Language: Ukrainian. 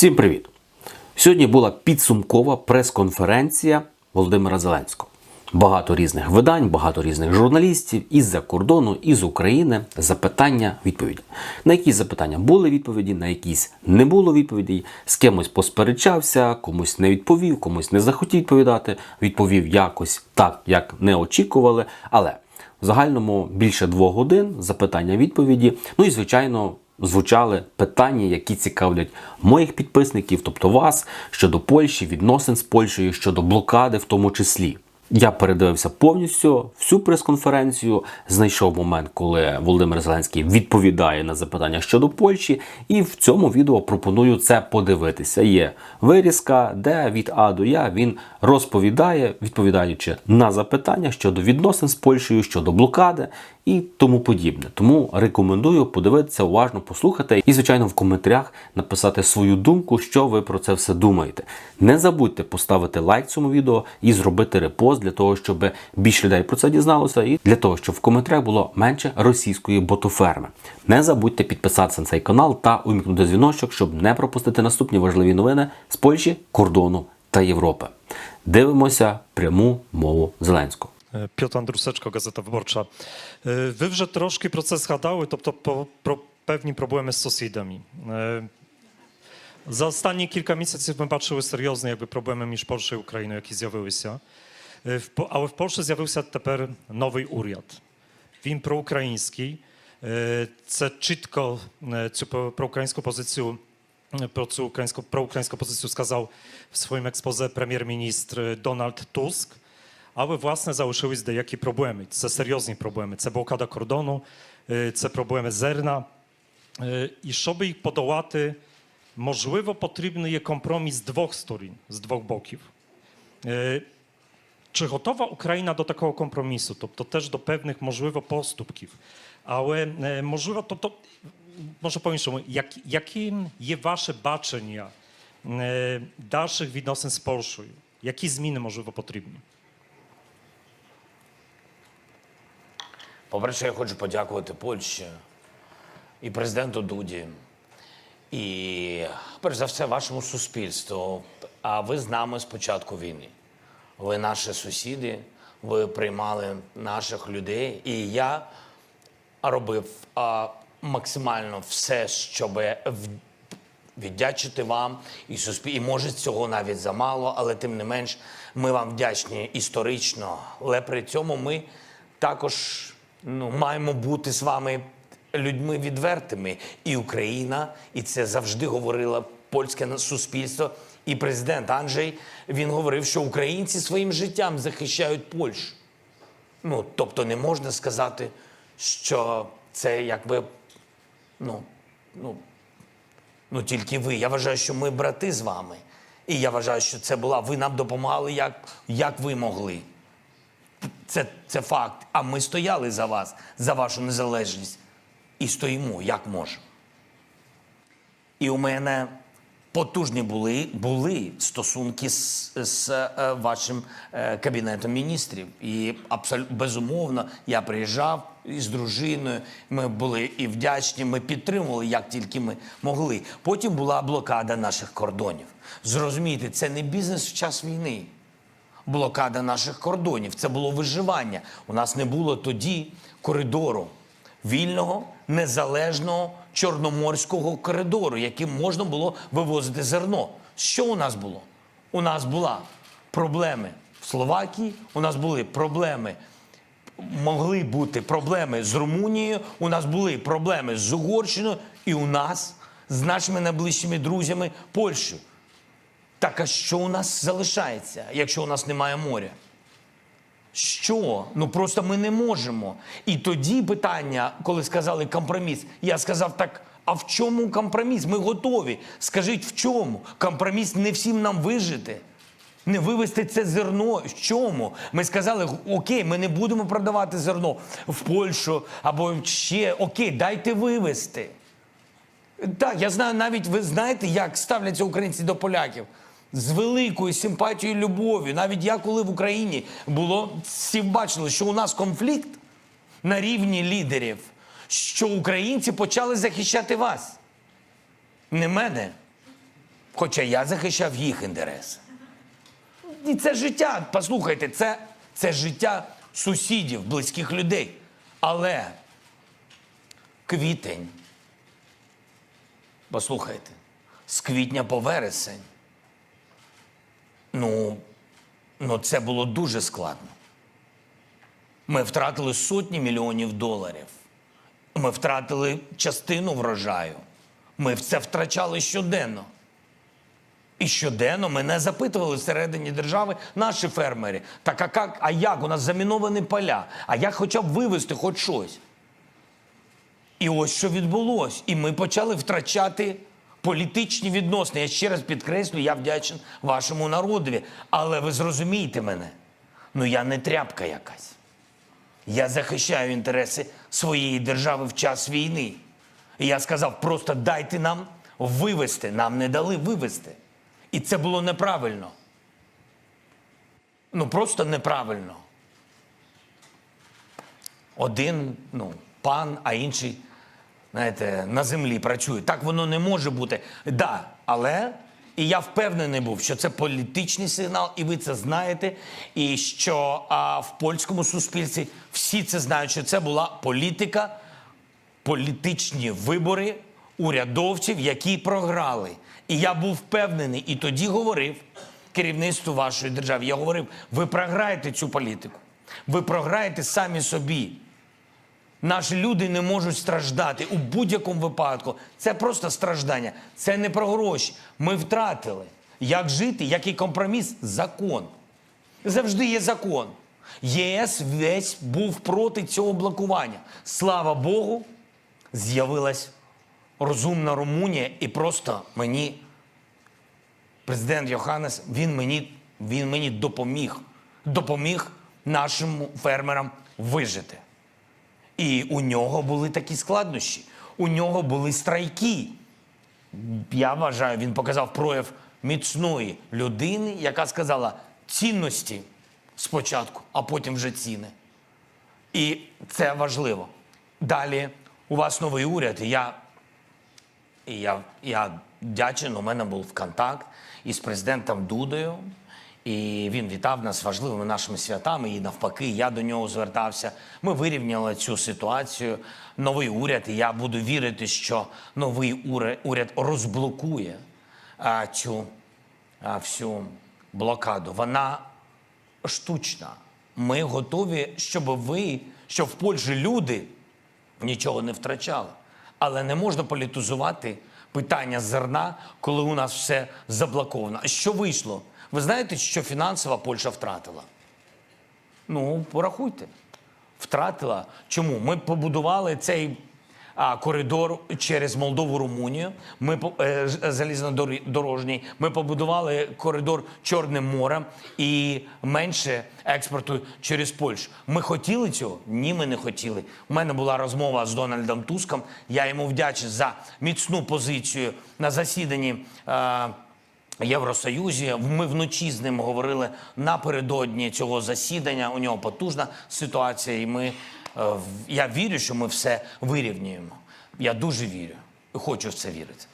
Всім привіт! Сьогодні була підсумкова прес-конференція Володимира Зеленського. Багато різних видань, багато різних журналістів із-за кордону, із України. Запитання, відповіді. На якісь запитання були відповіді, на якісь не було відповідей. З кимось посперечався, комусь не відповів, комусь не захотів відповідати. Відповів якось так, як не очікували. Але в загальному більше двох годин запитання відповіді. Ну і звичайно. Звучали питання, які цікавлять моїх підписників, тобто вас, щодо Польщі, відносин з Польщею, щодо блокади, в тому числі. Я передивився повністю всю прес-конференцію, знайшов момент, коли Володимир Зеленський відповідає на запитання щодо Польщі, і в цьому відео пропоную це подивитися. Є вирізка, де від А до Я він розповідає, відповідаючи на запитання щодо відносин з Польщею, щодо блокади і тому подібне. Тому рекомендую подивитися уважно, послухати і, звичайно, в коментарях написати свою думку, що ви про це все думаєте. Не забудьте поставити лайк цьому відео і зробити репост для того, щоб більше людей про це дізналося, і для того, щоб в коментарях було менше російської ботоферми. Не забудьте підписатися на цей канал та умікнути дзвіночок, щоб не пропустити наступні важливі новини з Польщі, кордону та Європи. Дивимося пряму мову Зеленського. Piotr Andruseczko, Gazeta Wyborcza. Е, Ви вже трошки про це згадали, тобто про, про певні проблеми з сусідами. Е, За останні кілька місяців ми бачили серйозні якби, проблеми між Польщею і Україною, які з'явилися. Е, в По- Але в Польщі з'явився тепер новий уряд. Він проукраїнський. Е, Це чітко е, цю про- проукраїнську позицію е, про цю українську, проукраїнську позицію сказав в своїм експозе прем'єр-міністр Дональд Туск. Але власне залишились деякі проблеми. Це серйозні проблеми. Це блокада кордону, е, це проблеми зерна. Е, І щоб їх подолати, можливо, потрібний є компроміс з двох сторін, з двох боків. Е, Чи готова Україна до такого компромісу, тобто теж до певних, можливо, поступків? Але е, можливо, тобто, może по-іншому, як, яким є ваше бачення е, dalszych відносин з Польщею? Які зміни, можливо, потрібні? По-перше, я хочу подякувати Польщі і президенту Дуді, і перш за все вашому суспільству. А ви з нами з початку війни. Ви наші сусіди, ви приймали наших людей, і я робив а, максимально все, щоб віддячити вам і суспіль... І може цього навіть замало, але тим не менш ми вам вдячні історично. Але при цьому ми також ну, маємо бути з вами людьми відвертими. І Україна, і це завжди говорило польське суспільство. І президент Анджей він говорив, що українці своїм життям захищають Польщу. Ну, тобто не можна сказати, що це якби ну, ну, Ну тільки ви. Я вважаю, що ми брати з вами. І я вважаю, що це була. Ви нам допомагали, як, як ви могли. Це, це факт. А ми стояли за вас, за вашу незалежність. І стоїмо, як можемо. І у мене потужні були, були стосунки з, з е, вашим е, кабінетом міністрів. І абсолютно безумовно я приїжджав із дружиною. Ми були і вдячні, ми підтримували, як тільки ми могли. Потім була блокада наших кордонів. Зрозумійте, це не бізнес в час війни блокада наших кордонів. Це було виживання. У нас не було тоді коридору вільного, незалежного чорноморського коридору, яким можна було вивозити зерно. Що у нас було? У нас була проблеми в Словакії, у нас були проблеми. Могли бути проблеми з Румунією, у нас були проблеми з Угорщиною, і у нас з нашими найближчими друзями Польщею. Так а що у нас залишається, якщо у нас немає моря? Що? Ну просто ми не можемо. І тоді питання, коли сказали компроміс, я сказав так. А в чому компроміс? Ми готові. Скажіть, в чому? Компроміс не всім нам вижити. Не вивезти це зерно. В чому? Ми сказали, окей, ми не будемо продавати зерно в Польщу або ще окей, дайте вивезти. Так, я знаю, навіть ви знаєте, як ставляться українці до поляків. З великою симпатією і любов'ю. Навіть я, коли в Україні було, всі бачили, що у нас конфлікт на рівні лідерів, що українці почали захищати вас. Не мене. Хоча я захищав їх інтереси. І це життя, послухайте, це, це життя сусідів, близьких людей. Але квітень, послухайте, з квітня по вересень, ну, ну це було дуже складно. Ми втратили сотні мільйонів доларів. Ми втратили частину врожаю. Ми це втрачали щоденно. І щоденно мене запитували всередині держави наші фермери. Так а як, а як? У нас заміновані поля. А як хоча б вивезти хоч щось? І ось що відбулось. І ми почали втрачати політичні відносини. Я ще раз підкреслю, я вдячний вашому народові. Але ви зрозумієте мене. Ну я не тряпка якась. Я захищаю інтереси своєї держави в час війни. І я сказав, просто дайте нам вивести. Нам не дали вивести. І це було неправильно. Ну просто неправильно. Один, ну, пан, а інший, знаєте, на землі працює. Так воно не може бути. Да, але і я впевнений був, що це політичний сигнал, і ви це знаєте. І що а, в польському суспільстві всі це знають, що це була політика, політичні вибори урядовців, які програли. І я був впевнений, і тоді говорив керівництву вашої держави. Я говорив: ви програєте цю політику, ви програєте самі собі. Наші люди не можуть страждати у будь-якому випадку. Це просто страждання. Це не про гроші. Ми втратили. Як жити, який компроміс? Закон. Завжди є закон. ЄС весь був проти цього блокування. Слава Богу, з'явилась розумна Румунія, і просто мені президент Йоханнес, він мені, він мені допоміг. Допоміг нашим фермерам вижити. І у нього були такі складнощі. У нього були страйки. Я вважаю, він показав прояв міцної людини, яка сказала цінності спочатку, а потім вже ціни. І це важливо. Далі у вас новий уряд, і я, я, я вдячен, у мене був контакт із президентом Дудою. І він вітав нас важливими нашими святами, і навпаки, я до нього звертався. Ми вирівняли цю ситуацію. Новий уряд, і я буду вірити, що новий уряд, розблокує цю всю блокаду. Вона штучна. Ми готові, щоб ви, щоб в Польщі люди нічого не втрачали. Але не можна політизувати питання зерна, коли у нас все заблоковано. Що вийшло? Ви знаєте, що фінансова Польща втратила? Ну, порахуйте. Втратила. Чому? Ми побудували цей а, коридор через Молдову, Румунію. Ми е, залізнодорожній. Ми побудували коридор Чорним морем і менше експорту через Польщу. Ми хотіли цього? Ні, ми не хотіли. У мене була розмова з Дональдом Туском. Я йому вдячний за міцну позицію на засіданні. Е, Євросоюзі. Ми вночі з ним говорили напередодні цього засідання. У нього потужна ситуація, і ми е, я вірю, що ми все вирівнюємо. Я дуже вірю і хочу в це вірити.